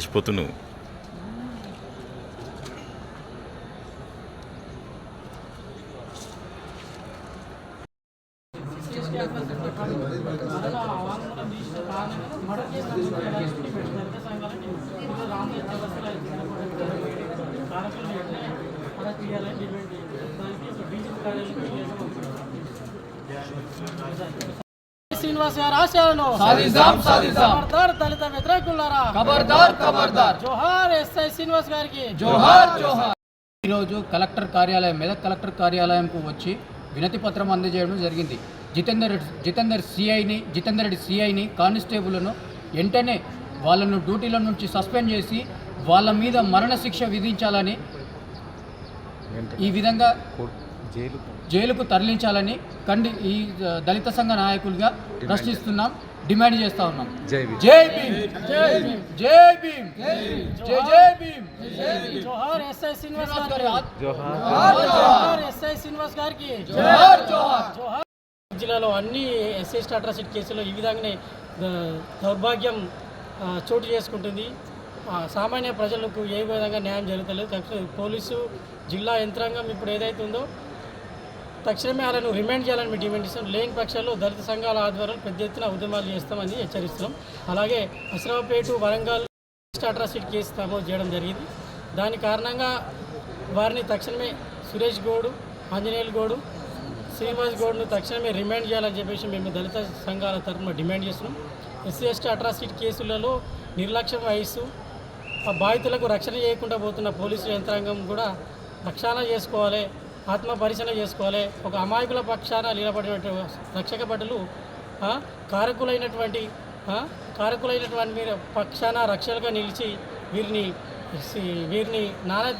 మర్చిపోతున్నావు శ్రీనివాస్ గారి ఆశయాలను ఖబర్దార్ దళిత వ్యతిరేకులారా? ఖబర్దార్ ఖబర్దార్ జోహార్ ఎస్ఐ శ్రీనివాస్ గారికి. జోహార్ జోహార్. ఈరోజు కలెక్టర్ కార్యాలయం మెదక్ కలెక్టర్ కార్యాలయంకు వచ్చి వినతి పత్రం అందజేయడం జరిగింది. జితేందర్ రెడ్డి జితేందర్ సిఐని జితేందర్ రెడ్డి సిఐని కానిస్టేబుల్ను వెంటనే వాళ్ళను డ్యూటీల నుంచి సస్పెండ్ చేసి వాళ్ళ మీద మరణశిక్ష విధించాలని ఈ విధంగా జైలుకు తరలించాలని కండి ఈ దళిత సంఘ నాయకులుగా ప్రశ్నిస్తున్నాం డిమాండ్ చేస్తా ఉన్నాం. జై భీమ్. జై భీమ్. జై భీమ్. జై జై భీమ్. జోహార్ ఎస్ఐ శ్రీనివాస్ గారికి గారి. జోహార్. ఎస్ఐ శ్రీనివాస్ గారికి. జోహార్ జోహార్. జోహార్. జిల్లాలో అన్ని ఎస్సీ అట్రాసిటీ కేసులో ఈ విధంగానే దౌర్భాగ్యం చోటు చేసుకుంటుంది. సామాన్య ప్రజలకు ఏ విధంగా న్యాయం జరుగుతలేదు. పోలీసు జిల్లా యంత్రాంగం ఇప్పుడు ఏదైతే ఉందో తక్షణమే వాళ్ళను రిమైండ్ చేయాలని మేము డిమాండ్ ఇస్తాం లేని పక్షాల్లో దళిత సంఘాల ఆధ్వర్యంలో పెద్ద ఎత్తున ఉద్యమాలు చేస్తామని హెచ్చరిస్తున్నాం. అలాగే అసరావుపేట వరంగల్ అట్రాసిటీ కేసు నమోదు చేయడం జరిగింది. దాని కారణంగా వారిని తక్షణమే సురేష్ గౌడు ఆంజనేయులు గౌడు శ్రీనివాస్ గౌడ్ను తక్షణమే రిమాండ్ చేయాలని చెప్పేసి మేము దళిత సంఘాల తరఫున డిమాండ్ చేస్తున్నాం. ఎస్సీ ఎస్టీ అట్రాసిటీ కేసులలో నిర్లక్ష్యం వహిస్తూ ఆ బాధితులకు రక్షణ చేయకుండా పోతున్న పోలీసు యంత్రాంగం కూడా రక్షణ చేసుకోవాలి. ఆత్మ పరిశీలన చేసుకోవాలి. ఒక అమాయకుల పక్షాన నిలబడినటువంటి రక్షక భటులు కారకులైనటువంటి కారకులైనటువంటి మీరు పక్షాన రక్షలుగా నిలిచి వీరిని వీరిని నానా